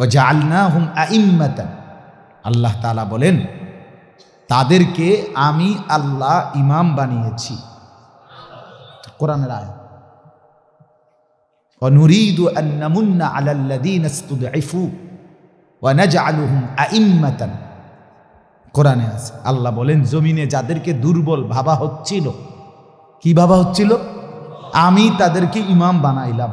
ও জালনা হুম আইম্মাতান আল্লাহ তালা বলেন তাদেরকে আমি আল্লাহ ইমাম বানিয়েছি কোরআনের আয় ونريد أن نمن على الذين استضعفوا ونجعلهم أئمة কোরআনে আছে আল্লাহ বলেন জমিনে যাদেরকে দুর্বল ভাবা হচ্ছিল কি ভাবা হচ্ছিল আমি তাদেরকে ইমাম বানাইলাম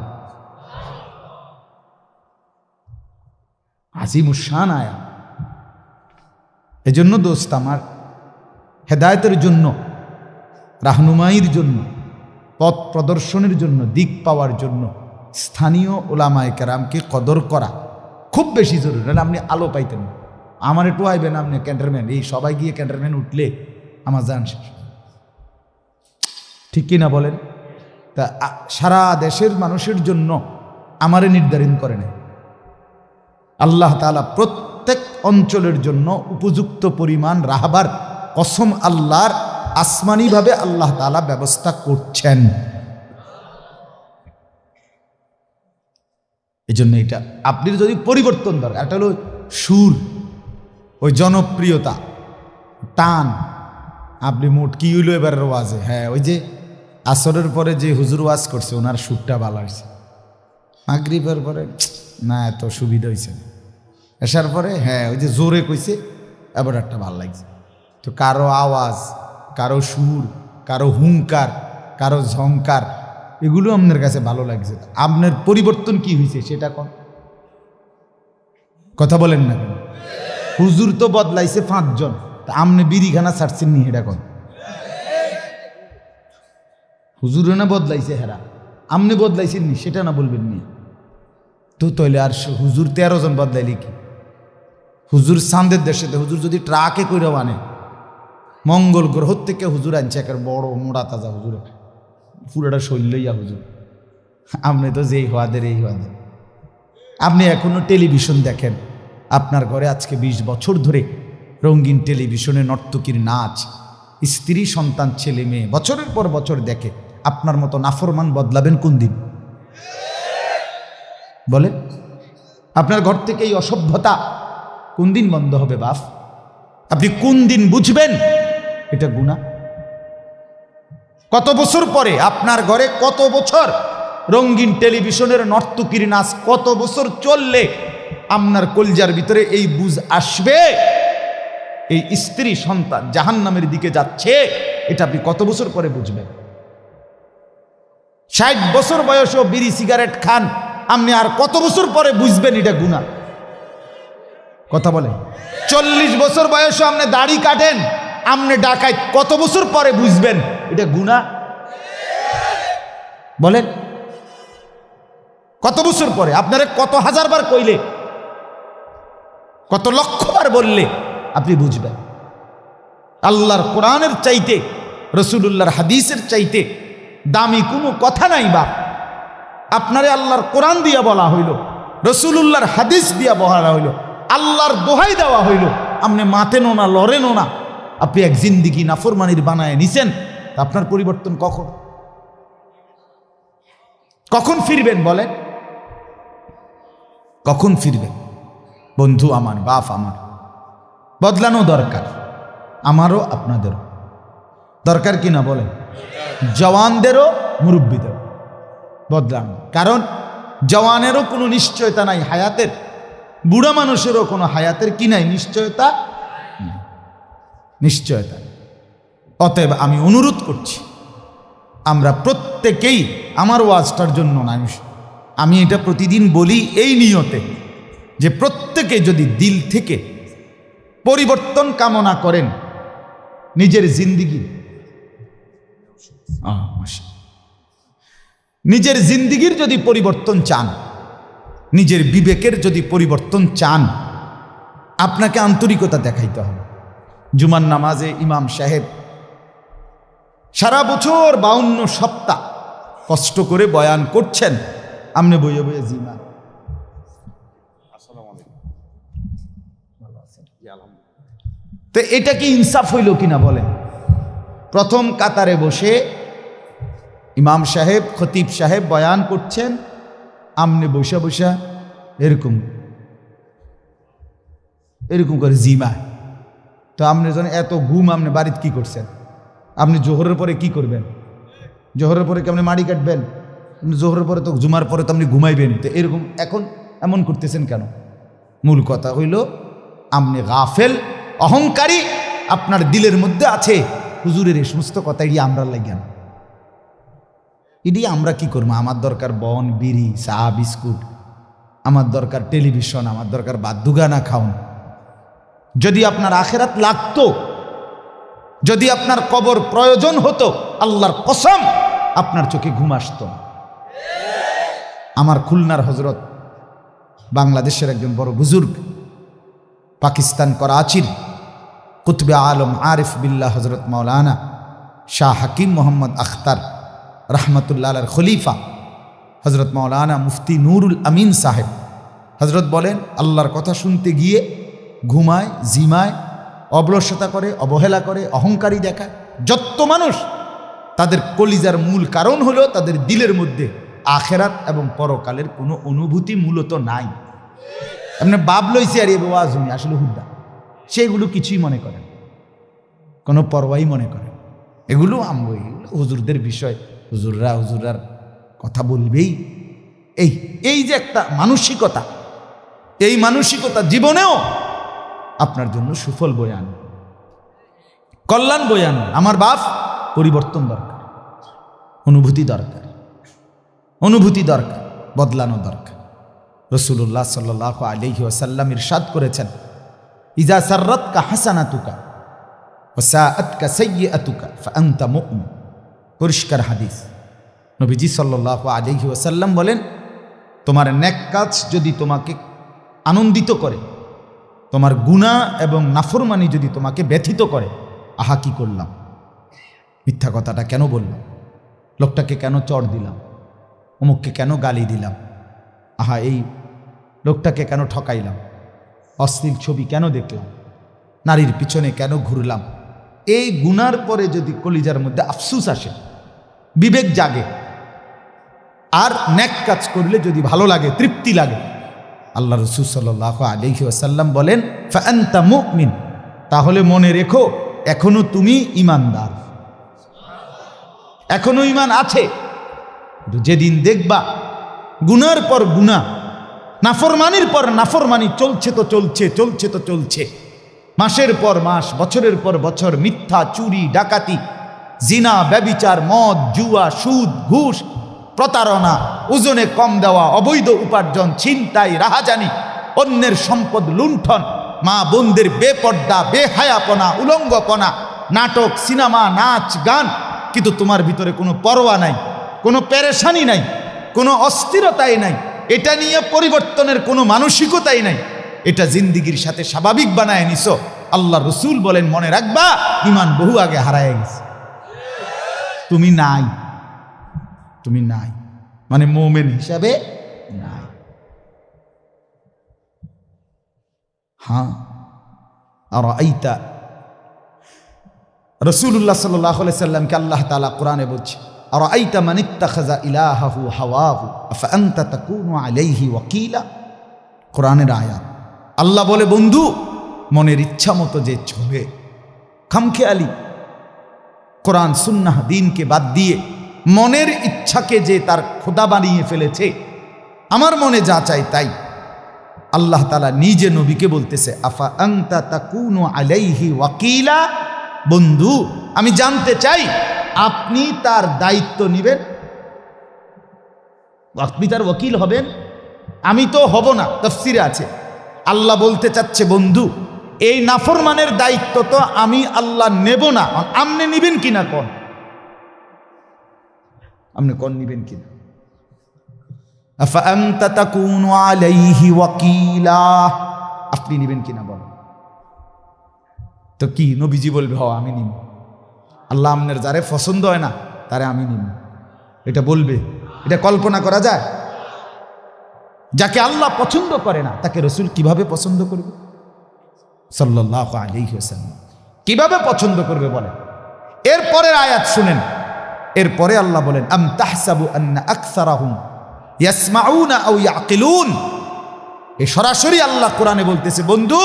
আজিমুসান আয়া এজন্য দোস্ত আমার, হেদায়তের জন্য রাহনুমাইয়ের জন্য, পথ প্রদর্শনের জন্য, দিক পাওয়ার জন্য স্থানীয় ওলামায় কেরামকে কদর করা খুব বেশি জরুরি। নাহলে আপনি আলো পাইতেন। আমার একটু আইবেন আপনি ক্যান্টারম্যান এই সবাই গিয়ে ক্যান্টারম্যান উঠলে আমার যান শেষ ঠিক কি না বলেন? তা সারা দেশের মানুষের জন্য আমারে নির্ধারণ করে নেয়। আল্লাহ তাআলা প্রত্যেক অঞ্চলের জন্য উপযুক্ত পরিমাণ রাহবার কসম আল্লাহর আসমানিভাবে আল্লাহ তাআলা ব্যবস্থা করছেন। এই জন্য এটা আপনি যদি পরিবর্তন দরকার একটা হলো সুর, ওই জনপ্রিয়তা, টান, আপনি মোট কি হইল এবারের ওয়াজে? হ্যাঁ ওই যে আসরের পরে যে হুজুর ওয়াজ করছে, ওনার সুরটা ভালো হয়েছে। মাগরিবের পরে না, এত সুবিধা হয়েছে আসার পরে হ্যাঁ ওই যে জোরে কইছে, এবার একটা ভালো লাগছে। তো কারও আওয়াজ, কারও সুর, কারও হুঙ্কার কারও ঝংকার, এগুলো আপনার কাছে ভালো লাগছে। আপনার পরিবর্তন কি হয়েছে সেটা কোন? কথা বলেন না কেন? হুজুর তো বদলাইছে পাঁচজন। তা আপনি বিড়িখানা ছাড়ছেন নি, এটা কোন? হুজুরও না বদলাইছে হেরা? আপনি বদলাইছেন নি, সেটা না বলবেন নি। তো তৈলে আর হুজুর তেরো জন বদলাইলি কি? হুজুর চাঁদের দেশেতে হুজুর যদি ট্রাকে কইরাও আনে মঙ্গল গ্রহ থেকে হুজুর আনছে একের বড় মোড়া তাজা হুজুর। পুরোটা শৈল্যইয়া হুজুর। আপনি তো যেই হওয়াদের, এই হওয়াদের। আপনি এখনও টেলিভিশন দেখেন, আপনার ঘরে আজকে ২০ বছর ধরে রঙিন টেলিভিশনে নর্তকীর নাচ, স্ত্রী, সন্তান, ছেলে, মেয়ে, বছরের পর বছর দেখে, আপনার মতো নাফরমান বদলাবেন কোন দিন? বলে আপনার ঘর থেকে এই অসভ্যতা কোন দিন বন্ধ হবে বাপ? আপনি কোন দিন বুঝবেন? এটা গুণা কত বছর পরে আপনার ঘরে কত বছর রঙিন টেলিভিশনের নর্তকীর নাচ, কত বছর চললে আপনার কলজার ভিতরে এই বুঝ আসবে? এই স্ত্রী সন্তান জাহান্নামের দিকে যাচ্ছে, এটা আপনি কত বছর পরে বুঝবেন? ষাট বছর বয়সেও বিড়ি সিগারেট খান আপনি আর কত বছর পরে বুঝবেন এটা গুণা কথা বলেন। চল্লিশ বছর বয়সে আপনি দাড়ি কাটেন, আপনি ডাকায় কত বছর পরে বুঝবেন এটা গুণা বলেন। কত বছর পরে? আপনারে কত হাজার বার কইলে, কত লক্ষবার বললে আপনি বুঝবেন। আল্লাহর কোরআনের চাইতে, রসুলুল্লাহর হাদিসের চাইতে দামি কোনো কথা নাই বা আপনারে আল্লাহর কোরআন দিয়া বলা হইল, রসুলুল্লাহর হাদিস দিয়া বলা হইল, আল্লাহর দোহাই দেওয়া হইল। আপনি মাতেনও না, লড়েনও না। আপনি এক জিন্দিগি নাফরমানির বানায় নিছেন আপনার পরিবর্তন কখন? কখন ফিরবেন বলেন? কখন ফিরবেন? বন্ধু আমার, বাপ আমার, বদলানো দরকার, আমারও আপনাদেরও। দরকার কি না বলেন? জওয়ানদেরও, মুরব্বীদেরও। বদলানো কারণ জওয়ানেরও কোনো নিশ্চয়তা নাই, হায়াতের। বুড়া মানুষেরও কোনো হায়াতের কি নাই, নিশ্চয়তা নিশ্চয়তা অতএব আমি অনুরোধ করছি, আমরা প্রত্যেকেই আমার ওয়াজটার জন্য না, আমি- এটা প্রতিদিন বলি এই নিয়তে যে প্রত্যেকে যদি দিল থেকে পরিবর্তন কামনা করেন, নিজের জিন্দিগি। নিজের জিন্দিগির যদি পরিবর্তন চান নিজের বিবেকের যদি পরিবর্তন চান আপনাকে আন্তরিকতা দেখাইতে হবে। জুমার নামাজে ইমাম সাহেব সারা বছর বাউন্ন সপ্তাহ কষ্ট করে বয়ান করছেন। আমনে বইয়ে বইয়ে জিমা তো এটা কি ইনসাফ হইল কিনা বলেন? প্রথম কাতারে বসে ইমাম সাহেব, খতিব সাহেব বয়ান করছেন, আমনে বসা বসা এরকম এরকম করে জিমা তো আপনি যখন এত ঘুম আপনি বাড়িতে কি করছেন? আপনি জোহরের পরে কি করবেন? জোহরের পরে কি আপনি মাড়ি কাটবেন? জোহরের পরে তো জুমার পরে তো আপনি ঘুমাইবেন তো এরকম এখন এমন করতেছেন কেন? মূল কথা হইল আপনি গাফেল, অহংকারী আপনার দিলের মধ্যে আছে। হুজুরের এই সমস্ত কথাই আমরা লাগিয়া না এটি আমরা কি করব? আমার দরকার বন, বিড়ি, চা, বিস্কুট। আমার দরকার টেলিভিশন, আমার দরকার বাদ্যুগানা খাওন। যদি আপনার আখেরাত লাগতো, যদি আপনার কবর প্রয়োজন হতো, আল্লাহর কসম আপনার চোখে ঘুম আসতো। আমার খুলনার হজরত বাংলাদেশের একজন বড় বুজুর্গ, পাকিস্তান করাচির কুতবে আলম আরিফ বিল্লাহ হজরত মৌলানা শাহ হাকিম মোহাম্মদ আখতার রহমতুল্লাহ আলার খলিফা হজরত মৌলানা মুফতি নুরুল আমিন সাহেব। হজরত বলেন, আল্লাহর কথা শুনতে গিয়ে ঘুমায়, জিমায় অবলসতা করে, অবহেলা করে, অহংকারী দেখায়। যত মানুষ তাদের কলিজার মূল কারণ হলো তাদের দিলের মধ্যে আখেরাত এবং পরকালের কোনো অনুভূতি মূলত নাই। আপনি বাপ লইছে আর এ বাবা জমি, আসলে হুদ্দা সেগুলো কিছুই মনে করেন কোনো পরোয়াই মনে করেন এগুলো এগুলো হুজুরদের বিষয়। হুজুররা, হুজুরার কথা বলবেই। এই এই যে একটা মানসিকতা, এই মানসিকতা জীবনেও আপনার জন্য সুফল বয়ে আনবে, কল্যাণ বয়ে আনবে। আমার বাপ পরিবর্তন দরকার, অনুভূতি দরকার অনুভূতি দরকার, বদলানো দরকার। রসুল্লাহ সাল আলহি ওসাল্লাম ইরশাদ করেছেন, ইজা সাররত কা হাসানা তুকা ওসাআত কা সৈয় আতুকা ফান্তা মুমিন। পরিষ্কার হাদিস। নবীজি সাল্লাহ আলহি ওসাল্লাম বলেন, তোমার ন্যাক কাজ যদি তোমাকে আনন্দিত করে, তোমার গুণা এবং নাফরমানি যদি তোমাকে ব্যথিত করে, আহা, কি করলাম? মিথ্যা কথাটা কেন বললাম? লোকটাকে কেন চড় দিলাম? অমুককে কেন গালি দিলাম? আহা, এই লোকটাকে কেন ঠকাইলাম? অশ্লীল ছবি কেন দেখলাম? নারীর পিছনে কেন ঘুরলাম? এই গুনার পরে যদি কলিজার মধ্যে আফসুস আসে বিবেক জাগে। আর ন্যাক কাজ করলে যদি ভালো লাগে, তৃপ্তি লাগে। আল্লাহ রসুল সাল্লাহ আলহি আসাল্লাম বলেন ফ্যান্তা মুকমিন তাহলে মনে রেখো, এখনও তুমি ইমানদার এখনও ইমান আছে। যেদিন দেখবা, গুনার পর গুনা নাফরমানির পর নাফরমানি চলছে তো চলছে চলছে তো চলছে। মাসের পর মাস, বছরের পর বছর, মিথ্যা, চুরি, ডাকাতি জিনা, ব্যবিচার, মদ, জুয়া, সুদ, ঘুষ, প্রতারণা, ওজনে কম দেওয়া, অবৈধ উপার্জন, ছিনতাই, রাহাজানি, অন্যের সম্পদ লুণ্ঠন, মা বোনদের বেপর্দা, বেহায়াপনা, উলঙ্গপনা, নাটক, সিনেমা, নাচ, গান, কিন্তু তোমার ভিতরে কোনো পরোয়া নাই, কোনো পেরেশানি নাই, কোনো অস্থিরতাই নাই, এটা নিয়ে পরিবর্তনের কোনো মানসিকতাই নাই, এটা জিন্দিগির সাথে স্বাভাবিক বানায় নিছ। আল্লাহ রসুল বলেন, মনে রাখবা ইমান বহু আগে হারায় গেছে। তুমি নাই। তুমি নাই। মানে মোমেন হিসাবে নাই। হ্যাঁ। আর আইতা রসুল্লাহ সাল্লাহ সাল্লামকে আল্লাহ তালা কোরআনে বলছে আর আইতা মানিত্তা খাজা ইলাহাহু হাওয়াহু আফআন্তা তাকুনু আলাইহি ওয়াকিলা? কোরআনের আয়াত। আল্লাহ বলে, বন্ধু, মনের ইচ্ছা মতো যে চলে খামখেয়ালি কোরআন, সুন্নাহ, দিনকে বাদ দিয়ে মনের ইচ্ছাকে যে তার খোদা বানিয়ে ফেলেছে, আমার মনে যা চাই তাই। আল্লাহ তালা নিজে নবীকে বলতেছে, আফা আংতা তাকুনু আলাইহি ওয়াকিলা? বন্ধু, আমি জানতে চাই, আপনি তার দায়িত্ব নিবেন? আপনি তার ওকিল হবেন? আমি তো হব না, তফসিরে আছে। আল্লাহ বলতে চাচ্ছে, বন্ধু এই নাফরমানের দায়িত্ব তো আমি আল্লাহ নেব না। আপনি নিবেন কিনা কন? আপনি কন নিবেন কিনা? আপনি নিবেন কিনা বল তো কি নবীজি বলবে, হ, আমি নিব। আল্লাহ আমনের যারে পছন্দ হয় না, তারে আমি নিব। এটা বলবে? এটা কল্পনা করা যায়? যাকে আল্লাহ পছন্দ করে না, তাকে রসুল কীভাবে পছন্দ করবে? সাল্লাহ আলী হোসেন কীভাবে পছন্দ করবে বলেন? এরপরের আয়াত শুনেন। এরপরে আল্লাহ বলেন, আম তাহসাবু আন্না এ সরাসরি আল্লাহ কোরআনে বলতেছে, বন্ধু,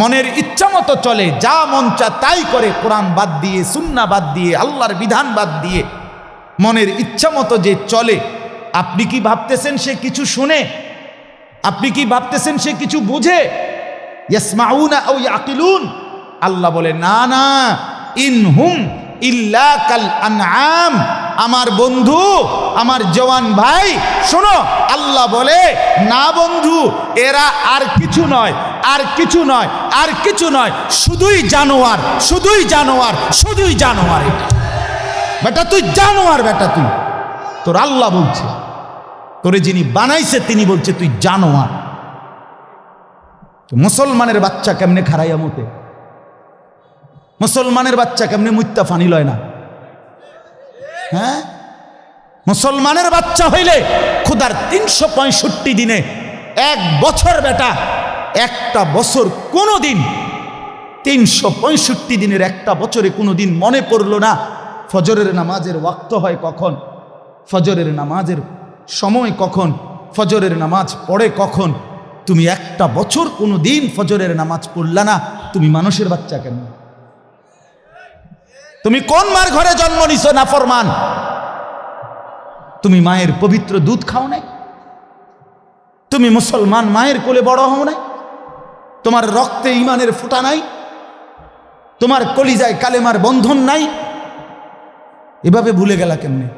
মনের ইচ্ছা মতো চলে, যা মন চা তাই করে, কোরআন বাদ দিয়ে সুন্না বাদ দিয়ে, আল্লাহর বিধান বাদ দিয়ে, মনের ইচ্ছা মতো যে চলে, আপনি কি ভাবতেছেন সে কিছু শুনে? আপনি কি ভাবতেছেন সে কিছু বুঝে? ইয়াকিলুন। আল্লাহ বলে, না না ইনহুম ইল্লা কাল আনআম। আমার বন্ধু, আমার জওয়ান ভাই, শোনো, আল্লাহ বলে, না, বন্ধু, এরা আর কিছু নয়, আর কিছু নয়, আর কিছু নয়, শুধুই জানোয়ার শুধুই জানোয়ার শুধুই জানোয়ার বেটা, তুই জানোয়ার বেটা তুই। তোর আল্লাহ বলছে, তোরে যিনি বানাইছে, তিনি বলছে, তুই জানোয়ার। মুসলমানের বাচ্চা কেমনে খারাইয়া মতে মুসলমানের বাচ্চা কেমনে মুত্তা ফানি লয় না? হ্যাঁ? মুসলমানের বাচ্চা হইলে খুদার তিনশো পঁয়ষট্টি দিনে এক বছর বেটা, একটা বছর কোনো দিন তিনশো পঁয়ষট্টি দিনের একটা বছরে কোনো দিন মনে পড়ল না ফজরের নামাজের ওয়াক্ত হয় কখন? ফজরের নামাজের সময় কখন? ফজরের নামাজ পড়ে কখন? তুমি একটা বছর কোনো দিন ফজরের নামাজ পড়লা না, তুমি মানুষের বাচ্চা কেন? তুমি কোন মার ঘরে জন্ম নিছ না ফরমান তুমি মায়ের পবিত্র দুধ খাও নাই? তুমি মুসলমান মায়ের কোলে বড় হও নাই? তোমার রক্তে ইমানের ফুটা নাই? তোমার কলিজায় কালেমার বন্ধন নাই? এভাবে ভুলে গেলা কেমনে?